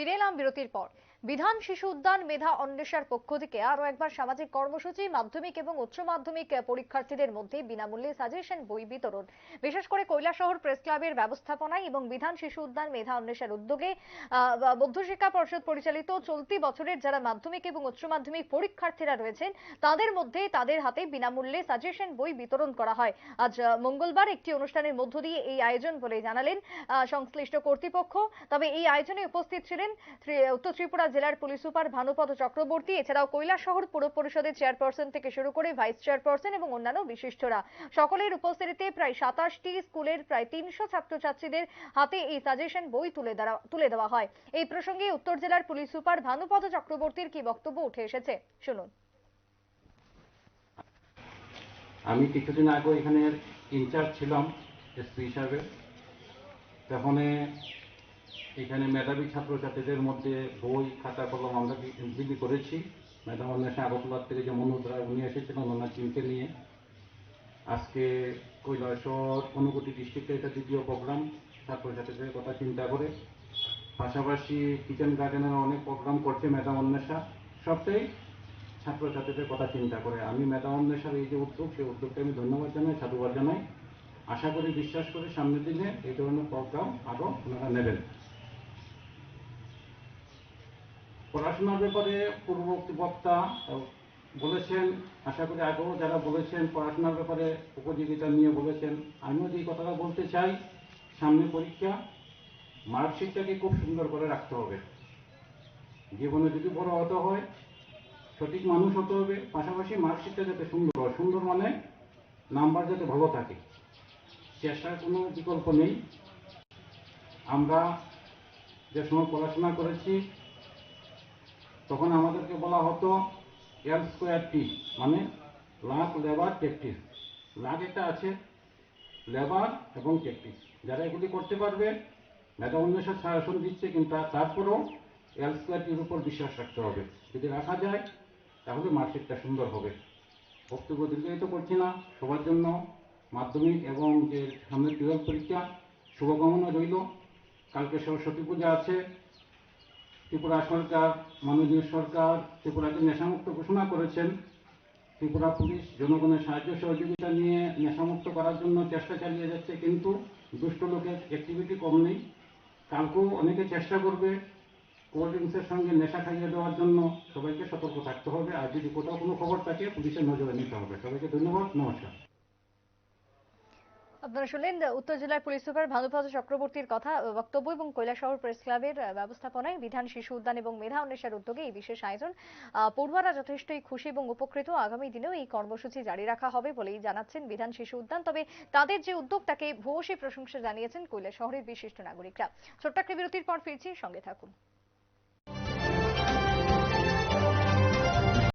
ফিরে এলাম বিরতির পর। বিধান শিশু উদ্যান মেধা অন্বেষার পক্ষ থেকে আরও একবার সামাজিক কর্মসূচি, মাধ্যমিক এবং উচ্চ মাধ্যমিক পরীক্ষার্থীদের মধ্যে বিনামূল্যে সাজেশন, বই বিতরণ। বিশেষ করে কৈলাসহর প্রেস ক্লাবের ব্যবস্থাপনায় এবং বিধান শিশু উদ্যান মেধা অন্বেষার উদ্যোগে মধ্যশিক্ষা পর্ষদ পরিচালিত চলতি বছরের যারা মাধ্যমিক এবং উচ্চ মাধ্যমিক পরীক্ষার্থীরা রয়েছেন, তাদের মধ্যে তাদের হাতে বিনামূল্যে সাজেশন, বই বিতরণ করা হয়। আজ মঙ্গলবার একটি অনুষ্ঠানের মধ্য দিয়ে এই আয়োজন বলে জানালেন সংশ্লিষ্ট কর্তৃপক্ষ। তবে এই আয়োজনে উপস্থিত ছিলেন উত্তর ত্রিপুরা জেলার পুলিশ সুপার ভানুপদ চক্রবর্তী, এছাড়াও কৈলাসহর পুর পরিষদের চেয়ারপারসন থেকে শুরু করে ভাইস চেয়ারপারসন এবং অন্যান্য বিশিষ্টরা। সকলের উপস্থিতিতে প্রায় সাতাশটি স্কুলের প্রায় তিনশো ছাত্রছাত্রীদের হাতে এই সাজেশন বই তুলে তুলে দেওয়া হয়। এই প্রসঙ্গে উত্তর জেলার পুলিশ সুপার ভানুপদ চক্রবর্তীর কি বক্তব্য উঠে এসেছে, শুনুন। আমি কিছুদিন আগে এখানে ইনচার্জ ছিলাম এসপি হিসাবে। তখন এখানে মেধাবী ছাত্রছাত্রীদের মধ্যে বই, খাতা, কলম আমরা বি- বিলি করেছি। ম্যাডাম অন্বেষণ আগরতলার থেকে যে মনোজ রায় উনি এসেছিলেন ওনার টিমকে নিয়ে। আজকে কৈলাসর অনুভূতি ডিস্ট্রিক্টে এটা দ্বিতীয় প্রোগ্রাম, ছাত্রছাত্রীদের কথা চিন্তা করে। পাশাপাশি কিচেন গার্ডেনের অনেক প্রোগ্রাম করছে ম্যাডাম অন্বেষা সবটাই ছাত্রছাত্রীদের কথা চিন্তা করে। আমি ম্যাডাম অন্বেষার এই যে উদ্যোগ, সেই উদ্যোগকে আমি ধন্যবাদ জানাই, সাধুবাদ জানাই। আশা করি, বিশ্বাস করি সামনের দিনে এই ধরনের প্রোগ্রাম আরও ওনারা নেবেন। পড়াশোনার ব্যাপারে পূর্ববর্তী বক্তা বলেছেন, আশা করি আগেও যারা বলেছেন পড়াশোনার ব্যাপারে উপযোগিতা নিয়ে বলেছেন, আমিও যে কথাটা বলতে চাই, সামনে পরীক্ষা মার্কশিটটাকে খুব সুন্দর করে রাখতে হবে। জীবনে যদি বড় হতে হয়, সঠিক মানুষ হতে হবে, পাশাপাশি মার্কশিটটা যাতে সুন্দর হয়। সুন্দর মানে নাম্বার যাতে ভালো থাকে। চেষ্টার কোনো বিকল্প নেই। আমরা যে সময় পড়াশোনা করেছি তখন আমাদেরকে বলা হতো এল স্কোয়ার টি মানে লাখ লেবার টেকটিস লাখ একটা আছে লেবার এবং প্র্যাকটিস যারা এগুলি করতে পারবে মেধা উন্মেষের শাসন দিচ্ছে, কিন্তু তার- তারপরেও এল স্কোয়ার টির উপর বিশ্বাস রাখতে হবে। যদি রাখা যায়, তাহলে মার্কশিটটা সুন্দর হবে। বক্তব্য দীর্ঘায়িত করছি না। সবার জন্য মাধ্যমিক এবং যে সামনে টুয়েলভ পরীক্ষা শুভকামনা রইল। কালকে সরস্বতী পূজা আছে। ত্রিপুরা সরকার, মাননীয় সরকার ত্রিপুরাকে নেশামুক্ত ঘোষণা করেছেন, ত্রিপুরা পুলিশ জনগণের সাহায্য সহযোগিতা নিয়ে নেশামুক্ত করার জন্য চেষ্টা চালিয়ে যাচ্ছে, কিন্তু দুষ্ট লোকের অ্যাক্টিভিটি কম নেই। কালকেও অনেকে চেষ্টা করবে কোল্ড ড্রিঙ্কসের সঙ্গে নেশা খাইয়ে দেওয়ার জন্য। সবাইকে সতর্ক থাকতে হবে। আর যদি কোথাও কোনো খবর থাকে, পুলিশের নজরে নিতে হবে। সবাইকে ধন্যবাদ। নমস্কার। আপনারা শুনলেন উত্তর জেলার পুলিশ সুপার ভানুপদ চক্রবর্তীর কথা বক্তব্য এবং কৈলাসহর প্রেস ক্লাবের ব্যবস্থাপনায় বিধান শিশু উদ্যান এবং মেধা অন্বেষার উদ্যোগে এই বিশেষ আয়োজন। পড়ুয়ারা যথেষ্টই খুশি এবং উপকৃত। আগামী দিনেও এই কর্মসূচি জারি রাখা হবে বলেই জানাচ্ছেন বিধান শিশু উদ্যান। তবে তাদের যে উদ্যোগ তাকে ভূয়সী প্রশংসা জানিয়েছেন কৈলাসহরের বিশিষ্ট নাগরিকরা। ছোট্ট একটা বিরতির পর ফিরছি, সঙ্গে থাকুন।